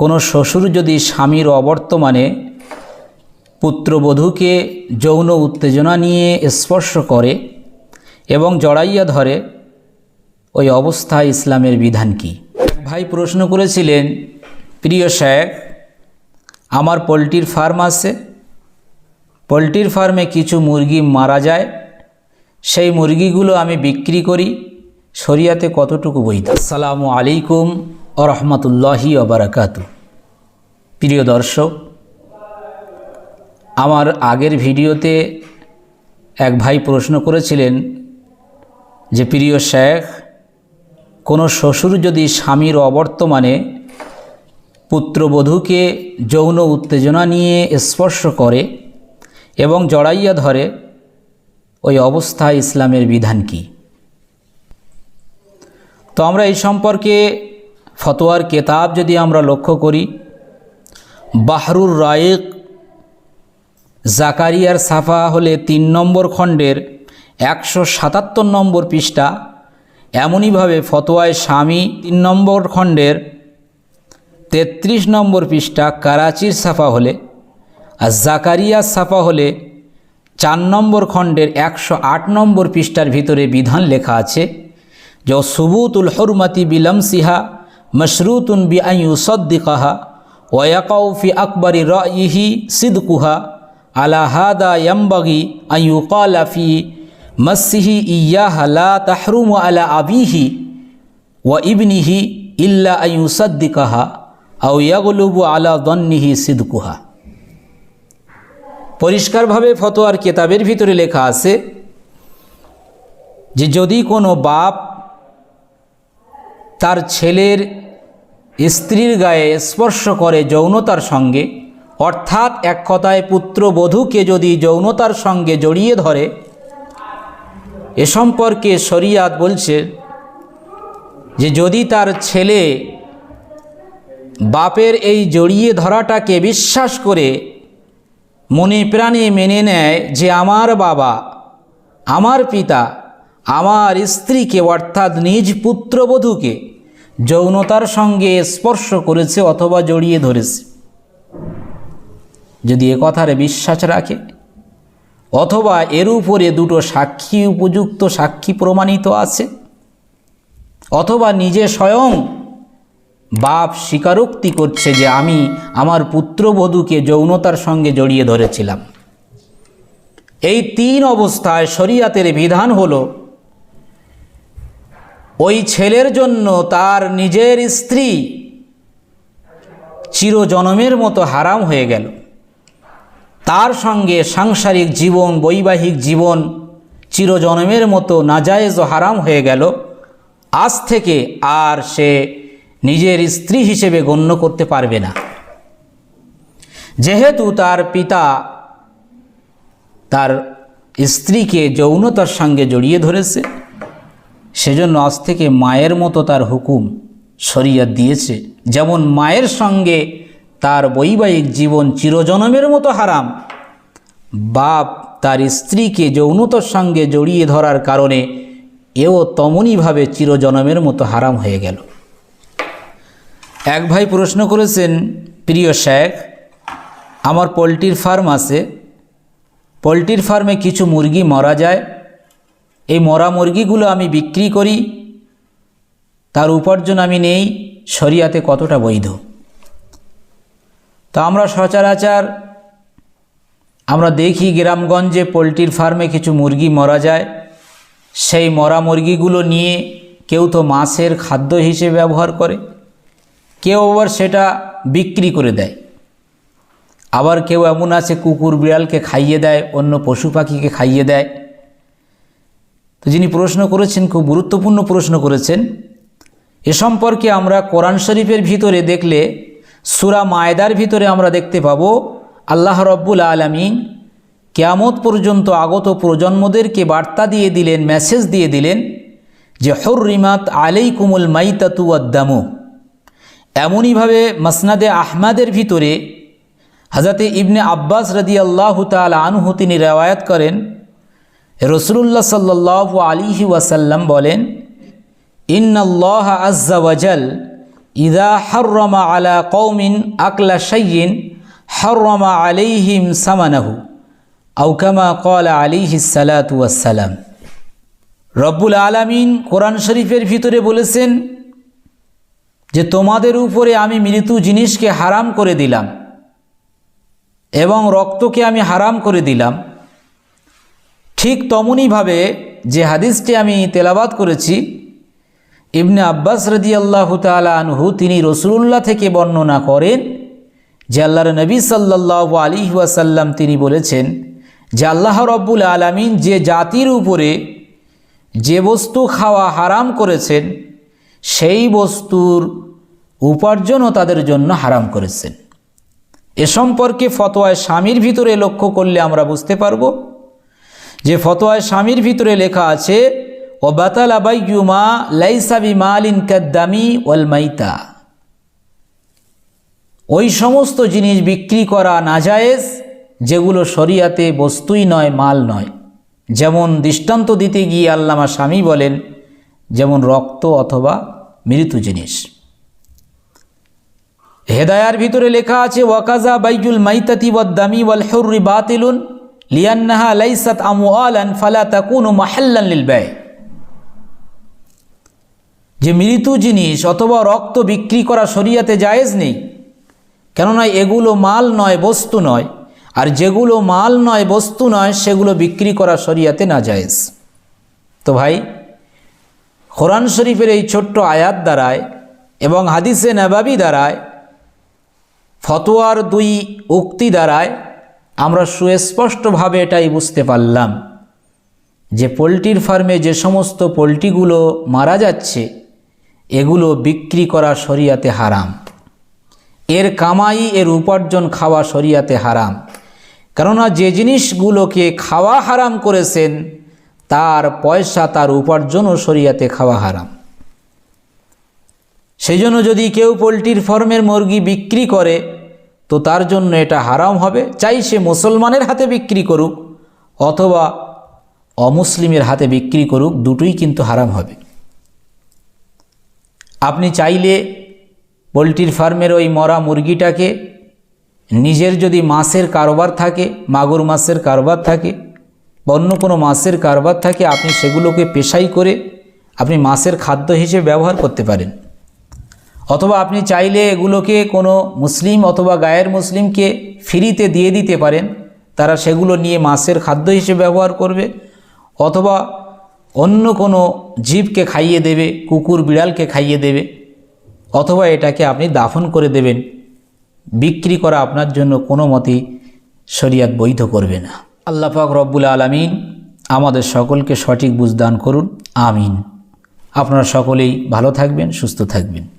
কোনো শ্বশুর যদি স্বামীর অবর্তমানে পুত্রবধূকে যৌন উত্তেজনা নিয়ে স্পর্শ করে এবং জড়াইয়া ধরে, ওই অবস্থায় ইসলামের বিধান কি? ভাই প্রশ্ন করেছিলেন, প্রিয় শেখ, আমার পোলট্রির ফার্ম আছে। পোলট্রির ফার্মে কিছু মুরগি মারা যায়। সেই মুরগিগুলো আমি বিক্রি করি। শরিয়াতে কতটুকু বৈধ? আসসালামু আলাইকুম। ও রহমতুল্লাহি ওবরাকাতু প্রিয় দর্শক, আমার আগের ভিডিওতে এক ভাই প্রশ্ন করেছিলেন যে, প্রিয় শেখ, কোনো শ্বশুর যদি স্বামীর অবর্তমানে পুত্রবধূকে যৌন উত্তেজনা নিয়ে স্পর্শ করে এবং জড়াইয়া ধরে, ওই অবস্থায় ইসলামের বিধান কি? তো আমরা এই সম্পর্কে ফতোয়ার কেতাব যদি আমরা লক্ষ্য করি, বাহরুর রায়েক, জাকারিয়ার সাফা হলে তিন নম্বর খণ্ডের একশো সাতাত্তর নম্বর পৃষ্ঠা, এমনইভাবে ফতোয়ায় স্বামী তিন নম্বর খণ্ডের তেত্রিশ নম্বর পৃষ্ঠা কারাচির সাফা হলে, আর জাকারিয়া সাফা হলে চার নম্বর খণ্ডের একশো আট নম্বর পৃষ্ঠার ভিতরে বিধান লেখা আছে যে, সুবুতুল হরমাতি বিলমসিহা মশরুতুন বি আইউ সদ্দিকাহা ওয়াকাউফি আকবরি রইহি সিদকুহা আলা হাদা ইয়াম্বাগি আইউ কালাফি মসিহি ইয়াহ লা তাহরুম আলা আবিহি ওয়া ইবনিহি ইল্লা আইউ সদ্দিকাহা আউ ইয়াগলুবু আলা দন্নিহি সিদকুহা। পরিষ্কারভাবে ফতোয়ার কেতাবের ভিতরে লেখা আছে যে যদি কোনো বাপ তার ছেলের স্ত্রীর গায়ে স্পর্শ করে যৌনতার সঙ্গে। অর্থাৎ এক কথায় পুত্রবধূকে যদি যৌনতার সঙ্গে জড়িয়ে ধরে, এ সম্পর্কে শরিয়াত বলছে যে যদি তার ছেলে বাপের এই জড়িয়ে ধরাটাকে বিশ্বাস করে, মনে প্রাণে মেনে নেয় যে আমার বাবা, আমার পিতা আমার স্ত্রীকে, অর্থাৎ নিজ পুত্রবধূকে যৌনতার সঙ্গে স্পর্শ করেছে অথবা জড়িয়ে ধরেছে। যদি এ কথার বিশ্বাস রাখে, অথবা এর উপরে দুটো সাক্ষী, উপযুক্ত সাক্ষী প্রমাণিত আছে, অথবা নিজে স্বয়ং বাপ স্বীকারোক্তি করছে যে আমি আমার পুত্রবধূকে যৌনতার সঙ্গে জড়িয়ে ধরেছিলাম। এই তিন অবস্থায় শরিয়াতের বিধান হল ওই ছেলের জন্য তার নিজের স্ত্রী চিরজনমের মতো হারাম হয়ে গেল। তার সঙ্গে সাংসারিক জীবন, বৈবাহিক জীবন চিরজনমের মতো নাজায়েজ হারাম হয়ে গেল। আজ থেকে আর সে নিজের স্ত্রী হিসেবে গণ্য করতে পারবে না। যেহেতু তার পিতা তার স্ত্রীকে যৌনতার সঙ্গে জড়িয়ে ধরেছে সেজন্য আজ থেকে মায়ের মতো তার হুকুম শরিয়াত দিয়েছে। যেমন মায়ের সঙ্গে তার বৈবাহিক জীবন চিরজনমের মতো হারাম, বাপ তার স্ত্রীকে যৌনতার সঙ্গে জড়িয়ে ধরার কারণে এও তেমনইভাবে চিরজনমের মতো হারাম হয়ে গেল। এক ভাই প্রশ্ন করেছেন, প্রিয় শেখ, আমার পোলট্রির ফার্ম আছে, পোলট্রির ফার্মে কিছু মুরগি মারা যায়? এই মরা মুরগিগুলো আমি বিক্রি করি, তার উপার্জন আমি নেই, শরিয়াতে কতটা বৈধ? তা আমরা সচরাচর, আমরা দেখি গ্রামগঞ্জে পোলট্রির ফার্মে কিছু মুরগি মরা যায়। সেই মরা মুরগিগুলো নিয়ে কেউ তো মাছের খাদ্য হিসেবে ব্যবহার করে, কেউ আবার সেটা বিক্রি করে দেয়। আবার কেউ এমন আছে কুকুর বিড়ালকে খাইয়ে দেয়, অন্য পশু পাখিকে খাইয়ে দেয়। তো যিনি প্রশ্ন করেছেন, খুব গুরুত্বপূর্ণ প্রশ্ন করেছেন, এ সম্পর্কে আমরা কোরআন শরীফের ভিতরে দেখলে, সুরা মায়দার ভিতরে আমরা দেখতে পাব, আল্লাহ রব্বুল আলমিন কেয়ামত পর্যন্ত আগত প্রজন্মদেরকে বার্তা দিয়ে দিলেন, মেসেজ দিয়ে দিলেন যে, হর্রিমাত আলাই কুমুল মাইতাতু আদ্দামু এমনইভাবে মসনাদে আহমাদের ভিতরে হাজাতে ইবনে আব্বাস রদি আল্লাহ তাল আনহু তিনি রেওয়ায়ত করেন রসুল্লাহ সাল্লাহ আলিহি ওয়াসাল্লাম বলেন ইন্নআল্লাহ আজ্জা ওয়াজাল ইদা হররমা আলা কৌমিন আকলা সাইয়িন হররমা আলাইহিম সামানাহু আউকামা কলা আলিহি সালাতু ওয়াসালাম রব্বুল আলামিন কোরআন শরীফের ভিতরে বলেছেন যে, তোমাদের উপরে আমি মৃত্যু জিনিসকে হারাম করে দিলাম এবং রক্তকে আমি হারাম করে দিলাম। ঠিক তমনইভাবে যে হাদিসটি আমি তেলাবাদ করেছি, ইবনে আব্বাস রদি আল্লাহ আনহু তিনি রসুল্লাহ থেকে বর্ণনা করেন যে আল্লাহর নবী সাল্লাহ আলী ওয়াসাল্লাম তিনি বলেছেন যে আল্লাহ রব্বুল আলমিন যে জাতির উপরে যে বস্তু খাওয়া হারাম করেছেন, সেই বস্তুর উপার্জনও তাদের জন্য হারাম করেছেন। এ সম্পর্কে ফতোয়ায় স্বামীর ভিতরে লক্ষ্য করলে আমরা বুঝতে পারব যে ফতোয়ায় স্বামীর ভিতরে লেখা আছে ও বাতাল আবাইয়ুমা লাইসাবি মালিন কাদ্দামি ওয়াল মাইতা। ওই সমস্ত জিনিস বিক্রি করা নাজায়েজ, যেগুলো শরিয়াতে বস্তুই নয়, মাল নয়। যেমন দৃষ্টান্ত দিতে গিয়ে আল্লামা স্বামী বলেন, যেমন রক্ত অথবা মৃত্যু জিনিস। হেদায়ার ভিতরে লেখা আছে, ওয়াকাজা বাইজুল মাইতাতি ওয়াদ্দামি ওয়াল হুররি বাতিলুন। লিয়ান্নাহা লাইসাত আমওয়ালান ফালা তাকুনু মাহাল্লান লিল ব্যয় যে মৃত্যু জিনিস অথবা রক্ত বিক্রি করা শরিয়াতে জায়েজ নেই, কেননা এগুলো মাল নয়, বস্তু নয়, আর যেগুলো মাল নয়, বস্তু নয়, সেগুলো বিক্রি করা শরিয়াতে না জায়েজ। তো ভাই, কোরআন শরীফের এই ছোট্ট আয়াত দ্বারায় এবং হাদিসে নবাবি দ্বারায়, ফতোয়ার দুই উক্তি দ্বারায় আমরা সুস্পষ্টভাবে এটাই বুঝতে পারলাম যে পোলট্রির ফার্মে যে সমস্ত পোলট্রিগুলো মারা যাচ্ছে, এগুলো বিক্রি করা শরিয়াতে হারাম। এর কামাই, এর উপার্জন খাওয়া শরিয়াতে হারাম। কেননা যে জিনিসগুলোকে খাওয়া হারাম করেছেন, তার পয়সা, তার উপার্জনও শরিয়াতে খাওয়া হারাম। সেই জন্য যদি কেউ পোলট্রির ফার্মের মুরগি বিক্রি করে তো তার জন্য এটা হারাম হবে। চাই সে মুসলমানের হাতে বিক্রি করুক অথবা অমুসলিমের হাতে বিক্রি করুক, দুটোই কিন্তু হারাম হবে। আপনি চাইলে পোলট্রির ফার্মের ওই মরা মুরগিটাকে নিজের যদি মাছের কারবার থাকে, মাগুর মাছের কারবার থাকে, বা অন্য কোনো মাছের কারবার থাকে, আপনি সেগুলোকে পেশাই করে আপনি মাছের খাদ্য হিসেবে ব্যবহার করতে পারেন। অথবা আপনি চাইলে এগুলোকে কোনো মুসলিম অথবা গায়ের মুসলিমকে ফ্রিতে দিয়ে দিতে পারেন। তারা সেগুলো নিয়ে মাছের খাদ্য হিসেবে ব্যবহার করবে। অথবা অন্য কোনো জীবকে খাইয়ে দেবে, কুকুর বিড়ালকে খাইয়ে দেবে। অথবা এটাকে আপনি দাফন করে দেবেন। বিক্রি করা আপনার জন্য কোনো মতেই শরিয়াত বৈধ করবে না। আল্লাহ পাক রব্বুল আলমিন আমাদের সকলকে সঠিক বুঝদান করুন। আমিন। আপনারা সকলেই ভালো থাকবেন, সুস্থ থাকবেন।